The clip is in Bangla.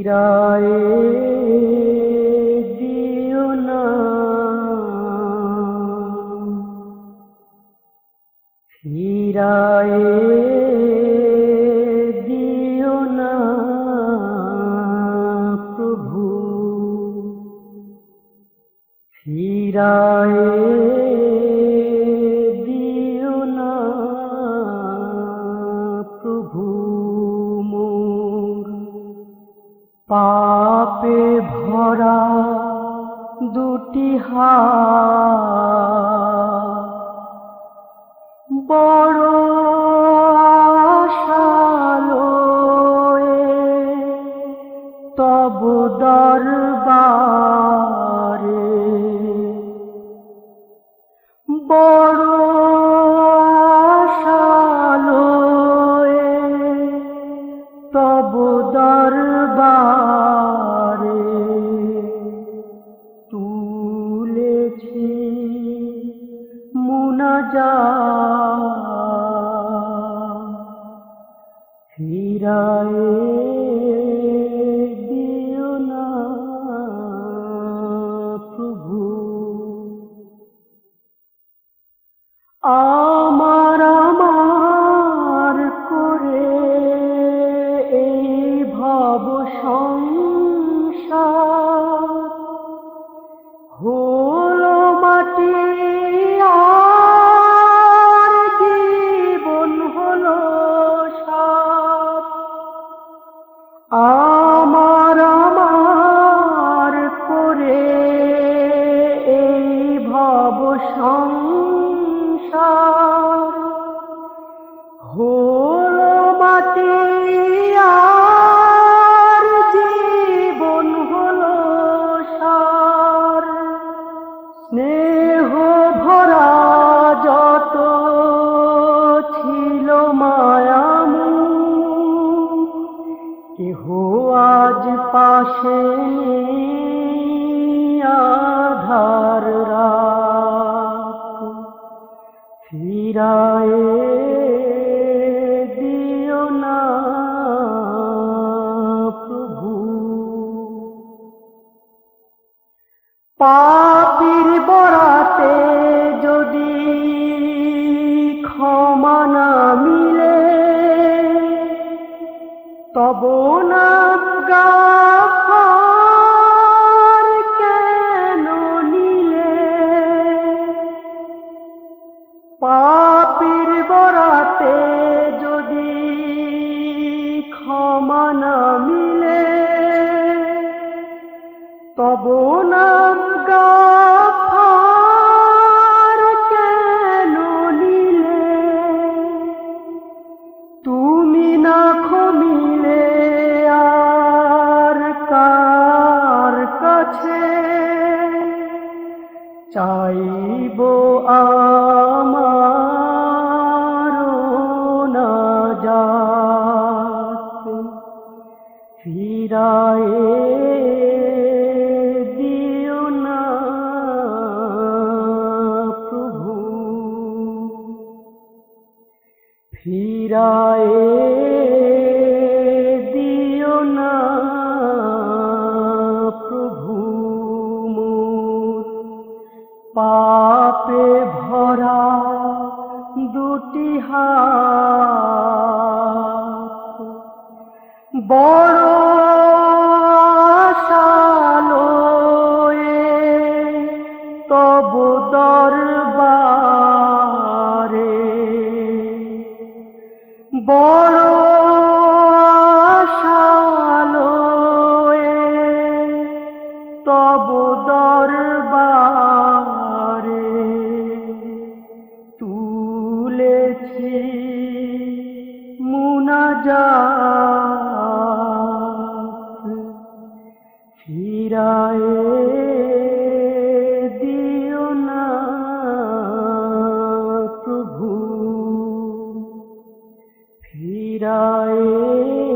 ফিরায়ে দিও না। ফিরায়ে দিও না প্রভু। ফিরায়ে পাপে ভরা দুটি হাত। বড় তব দরবারে। বড় ফিরায়ে দিও না প্রভু। আমার আমার করে এই ভব সংসার হলো মাটি আমার আমার করে এই ভব সংসার। হলো মাটি আর জীবন হলো সার। স্নেহ ভরা যত কেহ আজ পাশে আধার রাত ফিরায়ে দিও না প্রভু। পাপির বরাতে তব নাম গাফার কেন নিলে? পাপির বরাতে যদি ক্ষমা না মিলে তব নাম চাইব আমার যাত ফিরায়ে দিও না প্রভু। ফিরায়ে দুটি হাত বড় দিও না প্রভু। ফিরায়ে